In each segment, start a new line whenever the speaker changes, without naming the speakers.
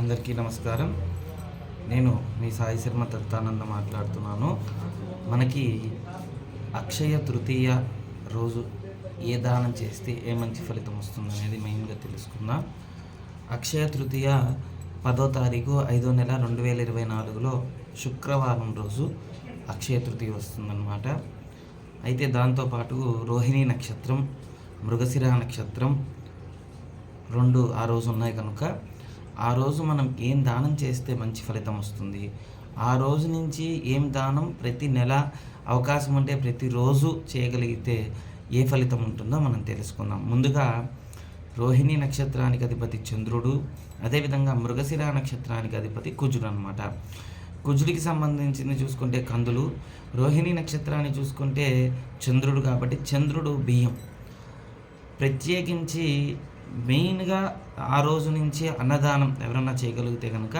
అందరికీ నమస్కారం. నేను మీ సాయి శర్మ దత్తానంద మాట్లాడుతున్నాను. మనకి అక్షయ తృతీయ రోజు ఏ దానం చేస్తే ఏ మంచి ఫలితం వస్తుంది అనేది మెయిన్గా తెలుసుకుందాం. అక్షయ తృతీయ పదో తారీఖు ఐదో నెల రెండు వేల ఇరవై నాలుగులో శుక్రవారం రోజు అక్షయ తృతీయ వస్తుందన్నమాట. అయితే దాంతోపాటు రోహిణి నక్షత్రం మృగశిర నక్షత్రం రెండు ఆ రోజు ఉన్నాయి కనుక ఆ రోజు మనం ఏం దానం చేస్తే మంచి ఫలితం వస్తుంది? ఆ రోజు నుంచి ఏం దానం ప్రతి నెల అవకాశం ఉంటే ప్రతిరోజు చేయగలిగితే ఏ ఫలితం ఉంటుందో మనం తెలుసుకుందాం. ముందుగా రోహిణి నక్షత్రానికి అధిపతి చంద్రుడు అదేవిధంగా మృగశిర నక్షత్రానికి అధిపతి కుజుడు అనమాట కుజుడికి సంబంధించింది చూసుకుంటే కందులు రోహిణి నక్షత్రాన్ని చూసుకుంటే చంద్రుడు కాబట్టి చంద్రుడు బియ్యం. ప్రత్యేకించి మెయిన్గా ఆ రోజు నుంచి అన్నదానం ఎవరన్నా చేయగలిగితే కనుక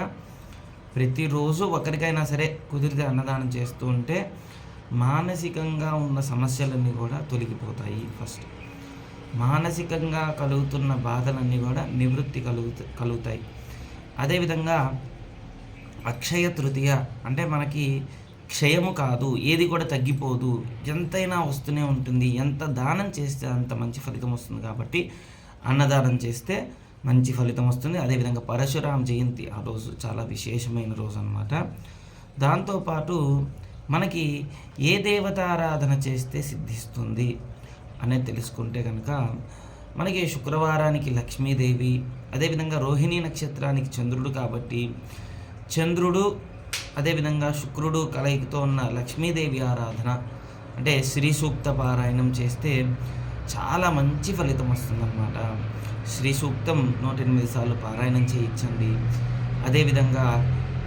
ప్రతిరోజు ఒకరికైనా సరే కుదిరితే అన్నదానం చేస్తూ ఉంటే మానసికంగా ఉన్న సమస్యలన్నీ కూడా తొలగిపోతాయి ఫస్ట్. మానసికంగా కలుగుతున్న బాధలన్నీ కూడా నివృత్తి కలుగు కలుగుతాయి. అదేవిధంగా అక్షయ తృతీయ అంటే మనకి క్షయము కాదు ఏది కూడా తగ్గిపోదు ఎంతైనా వస్తూనే ఉంటుంది ఎంత దానం చేస్తే అంత మంచి ఫలితం వస్తుంది కాబట్టి అన్నదానం చేస్తే మంచి ఫలితం వస్తుంది. అదేవిధంగా పరశురామ జయంతి ఆ రోజు చాలా విశేషమైన రోజు అనమాట దాంతోపాటు మనకి ఏ దేవతారాధన చేస్తే సిద్ధిస్తుంది అనేది తెలుసుకుంటే కనుక మనకి శుక్రవారానికి లక్ష్మీదేవి అదేవిధంగా రోహిణీ నక్షత్రానికి చంద్రుడు కాబట్టి చంద్రుడు అదేవిధంగా శుక్రుడు కలయికతో ఉన్న లక్ష్మీదేవి ఆరాధన అంటే శ్రీ సూక్త పారాయణం చేస్తే చాలా మంచి ఫలితం వస్తుందన్నమాట. శ్రీ సూక్తం నూట ఎనిమిది సార్లు పారాయణం చేయించండి. అదేవిధంగా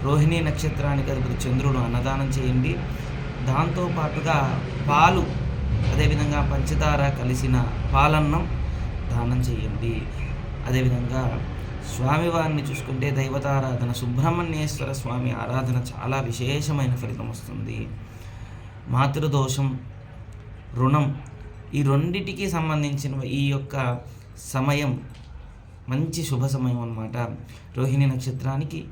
రోహిణీ నక్షత్రానికి అధిపతి చంద్రుడు అన్నదానం చేయండి. దాంతోపాటుగా పాలు అదేవిధంగా పంచదార కలిసిన పాలన్నం దానం చేయండి. అదేవిధంగా స్వామివారిని చూసుకుంటే దైవతారాధన సుబ్రహ్మణ్యేశ్వర స్వామి ఆరాధన చాలా విశేషమైన ఫలితం వస్తుంది. మాతృదోషం రుణం ఈ రెండిటికి సంబంధించిన ఈ యొక్క సమయం మంచి శుభ సమయం అన్నమాట. రోహిణి నక్షత్రానికి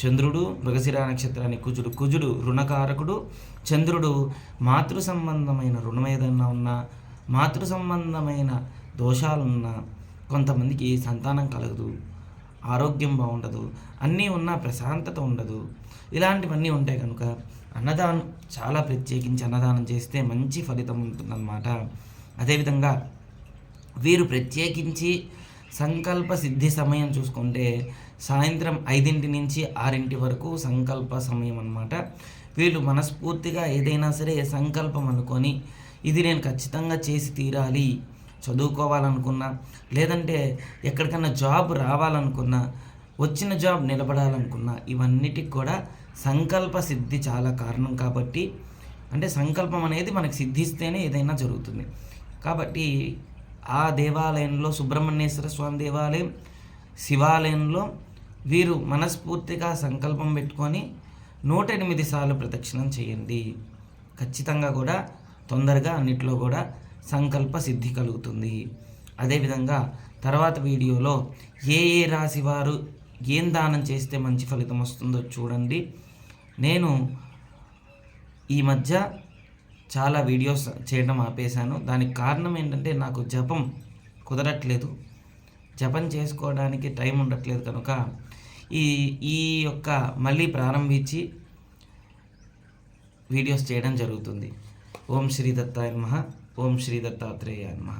చంద్రుడు మృగశిర నక్షత్రానికి కుజుడు. కుజుడు రుణకారకుడు చంద్రుడు మాతృ సంబంధమైన రుణం ఏదన్నా ఉన్నా మాతృ సంబంధమైన దోషాలున్నా కొంతమందికి సంతానం కలగదు ఆరోగ్యం బాగుండదు అన్నీ ఉన్నా ప్రశాంతత ఉండదు. ఇలాంటివన్నీ ఉంటాయి కనుక అన్నదానం చాలా ప్రత్యేకించి అన్నదానం చేస్తే మంచి ఫలితం ఉంటుందన్నమాట. అదేవిధంగా వీరు ప్రత్యేకించి సంకల్ప సిద్ధి సమయం చూసుకుంటే సాయంత్రం ఐదింటి నుంచి ఆరింటి వరకు సంకల్ప సమయం అనమాట వీళ్ళు మనస్ఫూర్తిగా ఏదైనా సరే సంకల్పం అనుకొని ఇది నేను ఖచ్చితంగా చేసి తీరాలి చదువుకోవాలనుకున్నా లేదంటే ఎక్కడికన్నా జాబ్ రావాలనుకున్నా వచ్చిన జాబ్ నిలబడాలనుకున్నా ఇవన్నిటికి కూడా సంకల్ప సిద్ధి చాలా కారణం కాబట్టి అంటే సంకల్పం అనేది మనకు సిద్ధిస్తేనే ఏదైనా జరుగుతుంది. కాబట్టి ఆ దేవాలయంలో సుబ్రహ్మణ్యేశ్వర స్వామి దేవాలయం శివాలయంలో వీరు మనస్ఫూర్తిగా సంకల్పం పెట్టుకొని నూట ఎనిమిది సార్లు ప్రదక్షిణం చేయండి. ఖచ్చితంగా కూడా తొందరగా అన్నిట్లో కూడా సంకల్ప సిద్ధి కలుగుతుంది. అదేవిధంగా తర్వాత వీడియోలో ఏ ఏ రాశి వారు ఏం దానం చేస్తే మంచి ఫలితం వస్తుందో చూడండి. నేను ఈ మధ్య చాలా వీడియోస్ చేయడం ఆపేశాను. దానికి కారణం ఏంటంటే నాకు జపం కుదరట్లేదు. జపం చేసుకోవడానికి టైం ఉండట్లేదు కనుక ఈ ఈ యొక్క మళ్ళీ ప్రారంభించి వీడియోస్ చేయడం జరుగుతుంది. ఓం శ్రీ దత్తాయ నమ. ఓం శ్రీ దత్తాత్రేయ నమ.